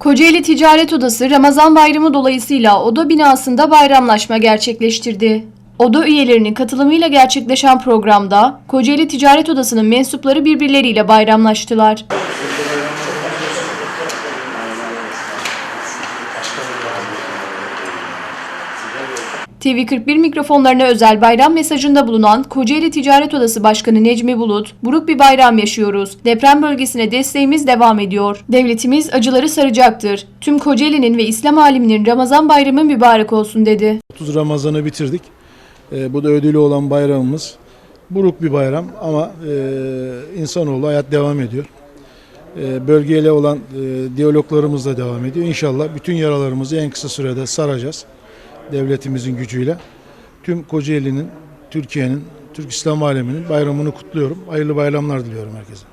Kocaeli Ticaret Odası Ramazan Bayramı dolayısıyla oda binasında bayramlaşma gerçekleştirdi. Oda üyelerinin katılımıyla gerçekleşen programda Kocaeli Ticaret Odası'nın mensupları birbirleriyle bayramlaştılar. TV41 mikrofonlarına özel bayram mesajında bulunan Kocaeli Ticaret Odası Başkanı Necmi Bulut, buruk bir bayram yaşıyoruz. Deprem bölgesine desteğimiz devam ediyor. Devletimiz acıları saracaktır. Tüm Kocaeli'nin ve İslam aliminin Ramazan bayramı mübarek olsun dedi. 30 Ramazan'ı bitirdik. Ee, bu da ödülü olan bayramımız. Buruk bir bayram ama e, insanoğlu hayat devam ediyor. E, bölgeyle olan e, diyaloglarımız da devam ediyor. İnşallah bütün yaralarımızı en kısa sürede saracağız. Devletimizin gücüyle. Tüm Kocaeli'nin, Türkiye'nin, Türk İslam aleminin bayramını kutluyorum. Hayırlı bayramlar diliyorum herkese.